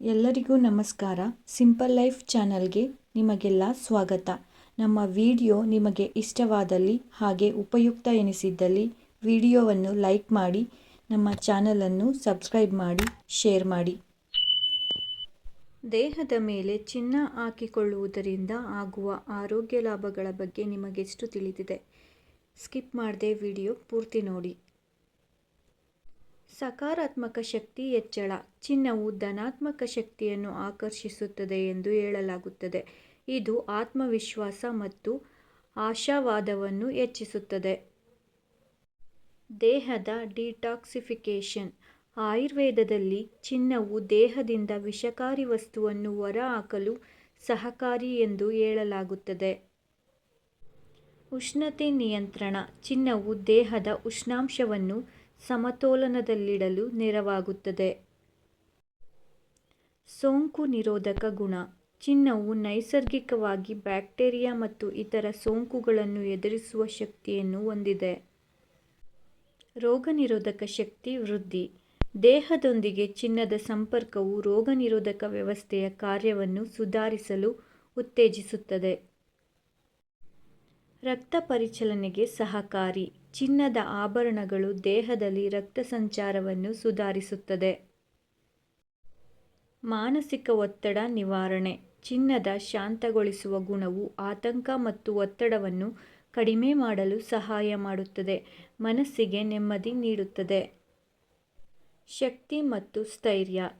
ಎಲ್ಲರಿಗೂ ನಮಸ್ಕಾರ. Simple life ಚಾನಲ್ಗೆ ನಿಮಗೆಲ್ಲ ಸ್ವಾಗತ. ನಮ್ಮ ವಿಡಿಯೋ ನಿಮಗೆ ಇಷ್ಟವಾದಲ್ಲಿ ಹಾಗೆ ಉಪಯುಕ್ತ ಎನಿಸಿದ್ದಲ್ಲಿ ವಿಡಿಯೋವನ್ನು ಲೈಕ್ ಮಾಡಿ, ನಮ್ಮ ಚಾನಲನ್ನು ಸಬ್ಸ್ಕ್ರೈಬ್ ಮಾಡಿ, ಶೇರ್ ಮಾಡಿ. ದೇಹದ ಮೇಲೆ ಚಿನ್ನ ಹಾಕಿಕೊಳ್ಳುವುದರಿಂದ ಆಗುವ ಆರೋಗ್ಯ ಲಾಭಗಳ ಬಗ್ಗೆ ನಿಮಗೆಷ್ಟು ತಿಳಿದಿದೆ? ಸ್ಕಿಪ್ ಮಾಡದೆ ವಿಡಿಯೋ ಪೂರ್ತಿ ನೋಡಿ. ಸಕಾರಾತ್ಮಕ ಶಕ್ತಿ ಹೆಚ್ಚಳ. ಚಿನ್ನವು ಧನಾತ್ಮಕ ಶಕ್ತಿಯನ್ನು ಆಕರ್ಷಿಸುತ್ತದೆ ಎಂದು ಹೇಳಲಾಗುತ್ತದೆ. ಇದು ಆತ್ಮವಿಶ್ವಾಸ ಮತ್ತು ಆಶಾವಾದವನ್ನು ಹೆಚ್ಚಿಸುತ್ತದೆ. ದೇಹದ ಡಿಟಾಕ್ಸಿಫಿಕೇಷನ್. ಆಯುರ್ವೇದದಲ್ಲಿ ಚಿನ್ನವು ದೇಹದಿಂದ ವಿಷಕಾರಿ ವಸ್ತುವನ್ನು ಹೊರಹಾಕಲು ಸಹಕಾರಿ ಎಂದು ಹೇಳಲಾಗುತ್ತದೆ. ಉಷ್ಣತೆ ನಿಯಂತ್ರಣ. ಚಿನ್ನವು ದೇಹದ ಉಷ್ಣಾಂಶವನ್ನು ಸಮತೋಲನದಲ್ಲಿಡಲು ನೆರವಾಗುತ್ತದೆ. ಸೋಂಕು ನಿರೋಧಕ ಗುಣ. ಚಿನ್ನವು ನೈಸರ್ಗಿಕವಾಗಿ ಬ್ಯಾಕ್ಟೀರಿಯಾ ಮತ್ತು ಇತರ ಸೋಂಕುಗಳನ್ನು ಎದುರಿಸುವ ಶಕ್ತಿಯನ್ನು ಹೊಂದಿದೆ. ರೋಗನಿರೋಧಕ ಶಕ್ತಿ ವೃದ್ಧಿ. ದೇಹದೊಂದಿಗೆ ಚಿನ್ನದ ಸಂಪರ್ಕವು ರೋಗನಿರೋಧಕ ವ್ಯವಸ್ಥೆಯ ಕಾರ್ಯವನ್ನು ಸುಧಾರಿಸಲು ಉತ್ತೇಜಿಸುತ್ತದೆ. ರಕ್ತ ಪರಿಚಲನೆಗೆ ಸಹಕಾರಿ. ಚಿನ್ನದ ಆಭರಣಗಳು ದೇಹದಲ್ಲಿ ರಕ್ತ ಸಂಚಾರವನ್ನು ಸುಧಾರಿಸುತ್ತದೆ. ಮಾನಸಿಕ ಒತ್ತಡ ನಿವಾರಣೆ. ಚಿನ್ನದ ಶಾಂತಗೊಳಿಸುವ ಗುಣವು ಆತಂಕ ಮತ್ತು ಒತ್ತಡವನ್ನು ಕಡಿಮೆ ಮಾಡಲು ಸಹಾಯ ಮಾಡುತ್ತದೆ. ಮನಸ್ಸಿಗೆ ನೆಮ್ಮದಿ ನೀಡುತ್ತದೆ. ಶಕ್ತಿ ಮತ್ತು ಸ್ಥೈರ್ಯ.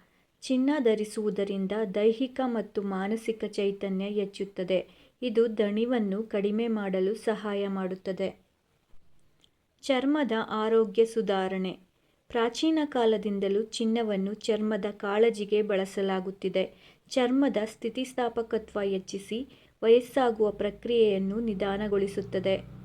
ಚಿನ್ನ ಧರಿಸುವುದರಿಂದ ದೈಹಿಕ ಮತ್ತು ಮಾನಸಿಕ ಚೈತನ್ಯ ಹೆಚ್ಚುತ್ತದೆ. ಇದು ದಣಿವನ್ನು ಕಡಿಮೆ ಮಾಡಲು ಸಹಾಯ ಮಾಡುತ್ತದೆ. ಚರ್ಮದ ಆರೋಗ್ಯ ಸುಧಾರಣೆ. ಪ್ರಾಚೀನ ಕಾಲದಿಂದಲೂ ಚಿನ್ನವನ್ನು ಚರ್ಮದ ಕಾಳಜಿಗೆ ಬಳಸಲಾಗುತ್ತಿದೆ. ಚರ್ಮದ ಸ್ಥಿತಿಸ್ಥಾಪಕತ್ವ ಹೆಚ್ಚಿಸಿ ವಯಸ್ಸಾಗುವ ಪ್ರಕ್ರಿಯೆಯನ್ನು ನಿಧಾನಗೊಳಿಸುತ್ತದೆ.